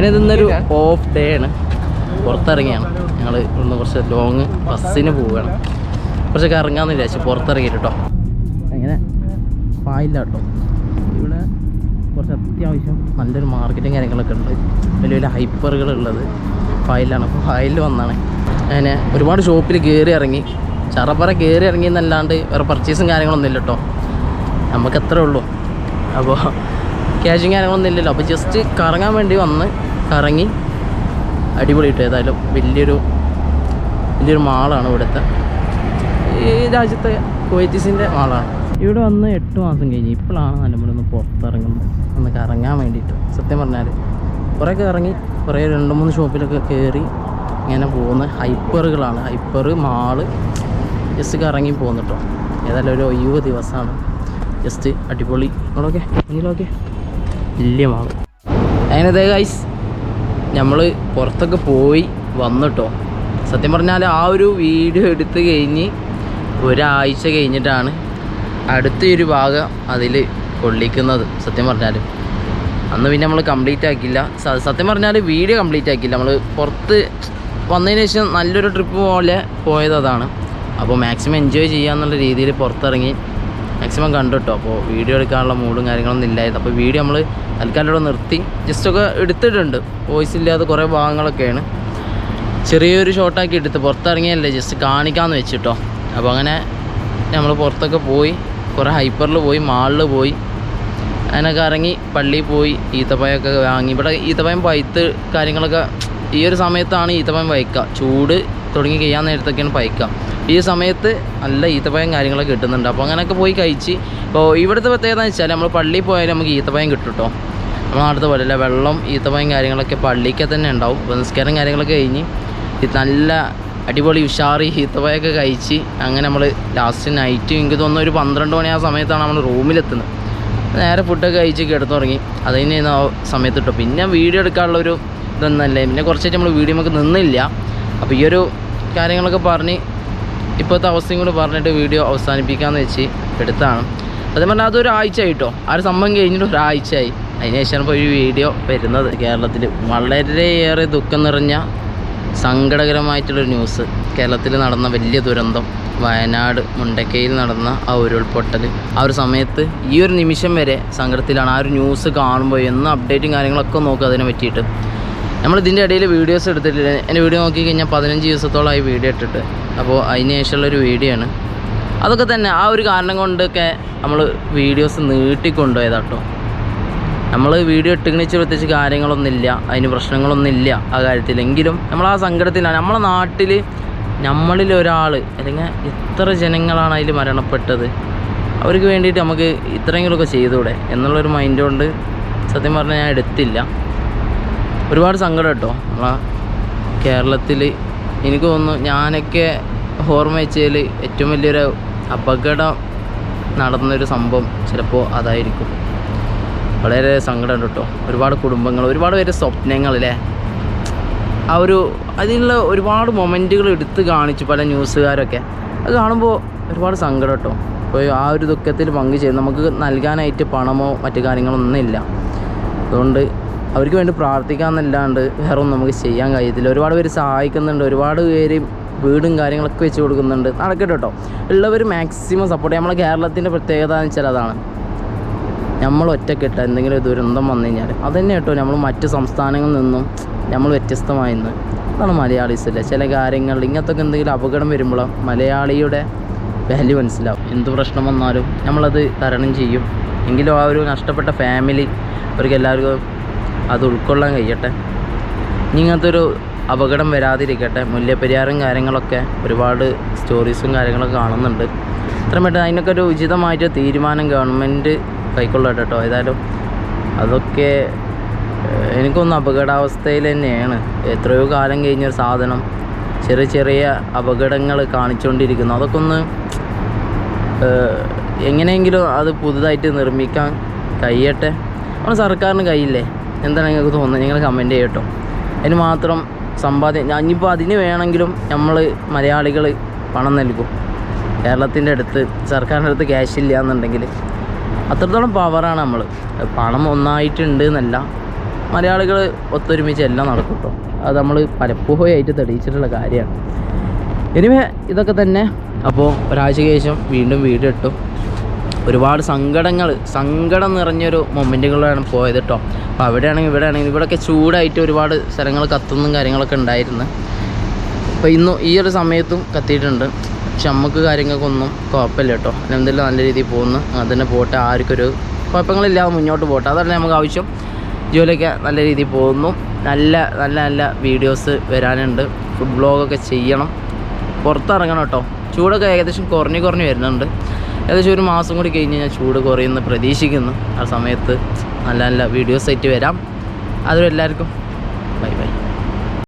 അതിന് ഇന്നൊരു off day ആണ്. പുറത്തിറങ്ങിയാണ്. ഞങ്ങൾ ഇന്ന് കുറച്ച് ലോങ് ബസ്സിന് പോവുകയാണ്. കുറച്ചൊക്കെ ഇറങ്ങാമെന്ന് വിചാരിച്ചു. പുറത്തിറങ്ങിയിട്ട് കേട്ടോ അങ്ങനെ പായില്ല കേട്ടോ ഇവിടെ കുറച്ച് അത്യാവശ്യം നല്ലൊരു മാർക്കറ്റും കാര്യങ്ങളൊക്കെ ഉണ്ട്. വലിയ വലിയ ഹൈപ്പറുകൾ ഉള്ളത് ഫയലാണ് അപ്പോൾ ഫയലിൽ വന്നാണ്. അങ്ങനെ ഒരുപാട് ഷോപ്പിൽ കയറി ഇറങ്ങി. ചറപ്പറ കയറി ഇറങ്ങി എന്നല്ലാണ്ട് വേറെ പർച്ചേസും കാര്യങ്ങളൊന്നും ഇല്ല കേട്ടോ നമുക്ക് എത്രയേ ഉള്ളൂ. അപ്പോൾ ക്യാഷും കാര്യങ്ങളൊന്നും ഇല്ലല്ലോ. അപ്പോൾ ജസ്റ്റ് കറങ്ങാൻ വേണ്ടി വന്ന് കറങ്ങി അടിപൊളി കിട്ടും ഏതായാലും വലിയൊരു വലിയൊരു മാളാണ് ഇവിടുത്തെ. ഈ രാജ്യത്തെ കുവൈറ്റീസിന്റെ മാളാണ്. ഇവിടെ വന്ന് എട്ട് മാസം കഴിഞ്ഞ് ഇപ്പോഴാണ് നല്ലപോലെ ഒന്ന് പുറത്തിറങ്ങുന്നത്. ഒന്ന് കറങ്ങാൻ വേണ്ടിയിട്ട്. സത്യം പറഞ്ഞാൽ കുറേയൊക്കെ ഇറങ്ങി കുറേ രണ്ട് മൂന്ന് ഷോപ്പിലൊക്കെ കയറി ഇങ്ങനെ പോകുന്ന ഹൈപ്പറുകളാണ്. ഹൈപ്പർ മാൾ ജസ്റ്റ് കറങ്ങി പോകുന്നു കേട്ടോ ഏതായാലും ഒരു ഒഴിവ് ദിവസമാണ്. ജസ്റ്റ് അടിപൊളി. ഓക്കെ നിങ്ങളൊക്കെ വലിയ മാൾ. അങ്ങനെ ഗൈസ് നമ്മൾ പുറത്തൊക്കെ പോയി വന്നിട്ടോ. സത്യം പറഞ്ഞാൽ ആ ഒരു വീഡിയോ എടുത്ത് കഴിഞ്ഞ് ഒരാഴ്ച കഴിഞ്ഞിട്ടാണ് അടുത്ത ഒരു ഭാഗം അതിൽ കൊള്ളിക്കുന്നത് സത്യം പറഞ്ഞാൽ അന്ന് പിന്നെ നമ്മൾ കംപ്ലീറ്റ് ആക്കില്ല സത്യം പറഞ്ഞാൽ വീഡിയോ കംപ്ലീറ്റ് ആക്കില്ല നമ്മൾ പുറത്ത് വന്നതിന് ശേഷം നല്ലൊരു ട്രിപ്പ് പോലെ പോയത് അതാണ്. അപ്പോൾ മാക്സിമം എൻജോയ് ചെയ്യാന്നുള്ള രീതിയിൽ പുറത്തിറങ്ങി മാക്സിമം കണ്ടു കേട്ടോ അപ്പോൾ വീഡിയോ എടുക്കാനുള്ള മൂഡും കാര്യങ്ങളൊന്നും ഇല്ലായിരുന്നു. അപ്പോൾ വീഡിയോ നമ്മൾ തൽക്കാലം നിർത്തി. ജസ്റ്റൊക്കെ എടുത്തിട്ടുണ്ട്. വോയിസ് ഇല്ലാതെ കുറേ ഭാഗങ്ങളൊക്കെയാണ്. ചെറിയൊരു ഷോട്ടാക്കി എടുത്ത് പുറത്തിറങ്ങിയല്ലേ ജസ്റ്റ് കാണിക്കാമെന്ന് വെച്ചിട്ടോ. അപ്പോൾ അങ്ങനെ നമ്മൾ പുറത്തൊക്കെ പോയി. കുറേ ഹൈപ്പറിൽ പോയി മാളിൽ പോയി. അതിനൊക്കെ ഇറങ്ങി പള്ളിയിൽ പോയി. ഈത്തപ്പഴമൊക്കെ വാങ്ങി. ഇവിടെ ഈത്തപ്പഴം പൈത്ത് കാര്യങ്ങളൊക്കെ ഈ ഒരു സമയത്താണ് ഈത്തപ്പഴം വയ്ക്കുക ചൂട് തുടങ്ങി കഴിയാൻ നേരത്തൊക്കെയാണ് പൈക്കുക ഈ സമയത്ത് നല്ല ഈത്തപ്പഴം കാര്യങ്ങളൊക്കെ കിട്ടുന്നുണ്ട്. അപ്പോൾ അങ്ങനെയൊക്കെ പോയി കഴിച്ച് ഇപ്പോൾ ഇവിടുത്തെ പ്രത്യേകത എന്ന് വെച്ചാൽ നമ്മൾ പള്ളിയിൽ പോയാലും നമുക്ക് ഈത്തപ്പഴം കിട്ടും കേട്ടോ. നാട്ടിലത്തെ പോലെ അല്ല വെള്ളം ഈത്തപ്പഴം കാര്യങ്ങളൊക്കെ പള്ളിക്ക് തന്നെ ഉണ്ടാവും. അപ്പോൾ നിസ്കാരം കാര്യങ്ങളൊക്കെ കഴിഞ്ഞ് നല്ല അടിപൊളി ഉഷാറി ഈത്തപ്പഴമൊക്കെ കഴിച്ച് അങ്ങനെ നമ്മൾ ലാസ്റ്റ് നൈറ്റ് എനിക്ക് തോന്നുന്നു ഒരു പന്ത്രണ്ട് മണി ആ സമയത്താണ് നമ്മൾ റൂമിലെത്തുന്നത് നേരെ ഫുഡൊക്കെ കഴിച്ച് കിടന്നുറങ്ങി. അത് കഴിഞ്ഞ് ആ സമയത്ത് കിട്ടും. പിന്നെ വീഡിയോ എടുക്കാനുള്ളൊരു ഇതൊന്നല്ലേ പിന്നെ കുറച്ചായിട്ട് നമ്മൾ വീഡിയോ നമുക്ക് നിന്നില്ല. അപ്പോൾ ഈ ഒരു കാര്യങ്ങളൊക്കെ പറഞ്ഞ് ഇപ്പോഴത്തെ അവസ്ഥയും കൂടി പറഞ്ഞിട്ട് വീഡിയോ അവസാനിപ്പിക്കാമെന്ന് വെച്ച് എടുത്താണ്. അതേ പറഞ്ഞാൽ അതൊരു ആഴ്ച ആയിട്ടോ ആ ഒരു സംഭവം കഴിഞ്ഞിട്ട് ഒരാഴ്ചയായി. അതിന് ശേഷമാണ് ഇപ്പോൾ ഈ വീഡിയോ വരുന്നത് കേരളത്തിൽ വളരെയേറെ ദുഃഖം നിറഞ്ഞ സങ്കടകരമായിട്ടുള്ളൊരു ന്യൂസ് കേരളത്തിൽ നടന്ന വലിയ ദുരന്തം. വയനാട് മുണ്ടക്കയിൽ നടന്ന ആ ഉരുൾപൊട്ടൽ ആ ഒരു സമയത്ത് ഈ ഒരു നിമിഷം വരെ സങ്കടത്തിലാണ് ആ ഒരു ന്യൂസ് കാണുമ്പോൾ എന്ന് അപ്ഡേറ്റും കാര്യങ്ങളൊക്കെ നോക്കുക അതിനെ പറ്റിയിട്ട്. നമ്മൾ ഇതിന്റെ ഇടയിൽ വീഡിയോസ് എടുത്തിട്ടില്ല. എന്റെ വീഡിയോ നോക്കി കഴിഞ്ഞാൽ പതിനഞ്ച് ദിവസത്തോളമായി വീഡിയോ ഇട്ടിട്ട്. അപ്പോൾ അതിന് ശേഷമുള്ളൊരു വീഡിയോ ആണ്. അതൊക്കെ തന്നെ ആ ഒരു കാരണം കൊണ്ടൊക്കെ നമ്മൾ വീഡിയോസ് നീട്ടിക്കൊണ്ടുപോയതാട്ടോ. നമ്മൾ വീഡിയോ ഇട്ടുകണിച്ച് പ്രത്യേകിച്ച് കാര്യങ്ങളൊന്നുമില്ല അതിന് പ്രശ്നങ്ങളൊന്നുമില്ല ആ കാര്യത്തിൽ എങ്കിലും നമ്മൾ ആ സങ്കടത്തിലാണ്. നമ്മളെ നാട്ടിൽ നമ്മളിൽ ഒരാൾ അല്ലെങ്കിൽ എത്ര ജനങ്ങളാണ് അതിൽ മരണപ്പെട്ടത്? അവർക്ക് വേണ്ടിയിട്ട് നമുക്ക് ഇത്രയെങ്കിലുമൊക്കെ ചെയ്തുകൂടെ? എന്നുള്ളൊരു മൈൻഡ് കൊണ്ട് സത്യം പറഞ്ഞാൽ ഞാൻ എടുത്തില്ല. ഒരുപാട് സങ്കടം കേട്ടോ. നമ്മളെ കേരളത്തിൽ എനിക്ക് തോന്നുന്നു ഞാനൊക്കെ ഓർമ്മ വെച്ചതിൽ ഏറ്റവും വലിയൊരു അപകടം നടന്നൊരു സംഭവം ചിലപ്പോൾ അതായിരിക്കും. വളരെ സങ്കടമുണ്ട് കേട്ടോ. ഒരുപാട് കുടുംബങ്ങൾ ഒരുപാട് പേര് സ്വപ്നങ്ങൾ അല്ലേ? ആ ഒരു അതിനുള്ള ഒരുപാട് മൊമെന്റുകൾ എടുത്ത് കാണിച്ചു പല ന്യൂസുകാരൊക്കെ. അത് കാണുമ്പോൾ ഒരുപാട് സങ്കടം കേട്ടോ. അപ്പോൾ ആ ഒരു ദുഃഖത്തിൽ പങ്കുചേരും നമുക്ക് നൽകാനായിട്ട് പണമോ മറ്റു കാര്യങ്ങളൊന്നും ഇല്ല അതുകൊണ്ട് അവർക്ക് വേണ്ടി പ്രാർത്ഥിക്കാമെന്നല്ലാണ്ട് വേറെ ഒന്നും നമുക്ക് ചെയ്യാൻ കഴിയത്തില്ല. ഒരുപാട് പേര് സഹായിക്കുന്നുണ്ട് ഒരുപാട് പേര് വീടും കാര്യങ്ങളൊക്കെ വെച്ച് കൊടുക്കുന്നുണ്ട്. നടക്കട്ടെ കേട്ടോ. ഉള്ളവർ മാക്സിമം സപ്പോർട്ട് നമ്മളെ കേരളത്തിന്റെ പ്രത്യേകത എന്ന് വെച്ചാൽ അതാണ്. നമ്മൾ ഒറ്റക്കെട്ട എന്തെങ്കിലും ദുരന്തം വന്നു കഴിഞ്ഞാൽ അതന്നെ കേട്ടോ. നമ്മൾ മറ്റ് സംസ്ഥാനങ്ങളിൽ നിന്നും നമ്മൾ വ്യത്യസ്തമായി നിന്ന്. അതാണ് മലയാളീസിലെ ചില കാര്യങ്ങളിൽ ഇങ്ങനത്തെ എന്തെങ്കിലും അപകടം വരുമ്പോൾ മലയാളിയുടെ വാല്യൂ മനസ്സിലാവും. എന്ത് പ്രശ്നം വന്നാലും നമ്മളത് തരണം ചെയ്യും. എങ്കിലും ആ ഒരു നഷ്ടപ്പെട്ട ഫാമിലി അവർക്ക് എല്ലാവർക്കും അത് ഉൾക്കൊള്ളാൻ കഴിയട്ടെ. ഇങ്ങനത്തെ ഒരു അപകടം വരാതിരിക്കട്ടെ. മുല്ലപ്പെരിയാറും കാര്യങ്ങളൊക്കെ ഒരുപാട് സ്റ്റോറീസും കാര്യങ്ങളൊക്കെ കാണുന്നുണ്ട്. ഇത്രയും പെട്ടെന്ന് അതിനൊക്കെ ഒരു ഉചിതമായിട്ട് തീരുമാനം ഗവൺമെന്റ് കൈക്കൊള്ളട്ടെ കേട്ടോ ഏതായാലും അതൊക്കെ എനിക്കൊന്ന് അപകടാവസ്ഥയിൽ തന്നെയാണ്. എത്രയോ കാലം കഴിഞ്ഞൊരു സാധനം ചെറിയ ചെറിയ അപകടങ്ങൾ കാണിച്ചുകൊണ്ടിരിക്കുന്നു അതൊക്കെ ഒന്ന് എങ്ങനെയെങ്കിലും അത് പുതുതായിട്ട് നിർമ്മിക്കാൻ കഴിയട്ടെ. നമ്മുടെ സർക്കാരിന് കഴിയില്ലേ? എന്താണ് നിങ്ങൾക്ക് തോന്നുന്നത്? നിങ്ങൾ കമന്റ് ചെയ്യട്ടോ അതിന് മാത്രം സമ്പാദ്യം ഇനിയിപ്പോൾ അതിന് വേണമെങ്കിലും നമ്മൾ മലയാളികൾ പണം നൽകും. കേരളത്തിന്റെ അടുത്ത് സർക്കാരിന്റെ അടുത്ത് ക്യാഷ് ഇല്ല എന്നുണ്ടെങ്കിൽ അത്രത്തോളം പവറാണ് നമ്മൾ പണം ഒന്നായിട്ടുണ്ട് എന്നല്ല മലയാളികൾ ഒത്തൊരുമിച്ച് എല്ലാം നടക്കും കേട്ടോ അത് നമ്മൾ പലപ്പോഴായിട്ട് തെളിയിച്ചിട്ടുള്ള കാര്യമാണ്. എനിവേ ഇതൊക്കെ തന്നെ. അപ്പോൾ ഒരാഴ്ചയ്ക്ക് ശേഷം വീണ്ടും വീഡിയോ ഇട്ടു ഒരുപാട് സങ്കടങ്ങൾ സങ്കടം നിറഞ്ഞൊരു മൊമെന്റുകളാണ് പോയത് കേട്ടോ അപ്പോൾ അവിടെയാണെങ്കിൽ ഇവിടെ ആണെങ്കിൽ ഇവിടെയൊക്കെ ചൂടായിട്ട് ഒരുപാട് സ്ഥലങ്ങൾ കത്തുന്നതും കാര്യങ്ങളൊക്കെ ഉണ്ടായിരുന്നു. അപ്പോൾ ഇന്നും ഈ ഒരു സമയത്തും കത്തിയിട്ടുണ്ട്. പക്ഷെ നമുക്ക് കാര്യങ്ങൾക്കൊന്നും കുഴപ്പമില്ല കേട്ടോ. എന്തെല്ലാം നല്ല രീതിയിൽ പോകുന്നു. അതിനെ പോട്ടെ. ആർക്കൊരു കുഴപ്പങ്ങളില്ലാതെ മുന്നോട്ട് പോട്ടെ. അതല്ല നമുക്ക് ആവശ്യം. ജോലിയൊക്കെ നല്ല രീതിയിൽ പോകുന്നു. നല്ല നല്ല നല്ല വീഡിയോസ് വരാനുണ്ട്. ഫുഡ് ബ്ലോഗൊക്കെ ചെയ്യണം. പുറത്തിറങ്ങണം കേട്ടോ. ചൂടൊക്കെ ഏകദേശം കുറഞ്ഞ് കുറഞ്ഞ് വരുന്നുണ്ട്. ഏകദേശം ഒരു മാസം കൂടി കഴിഞ്ഞ് ഞാൻ ചൂട് കുറയുമെന്ന് പ്രതീക്ഷിക്കുന്നു. ആ സമയത്ത് നല്ല നല്ല വീഡിയോസ് ആയിട്ട് വരാം. അതും എല്ലാവർക്കും ബൈ ബൈ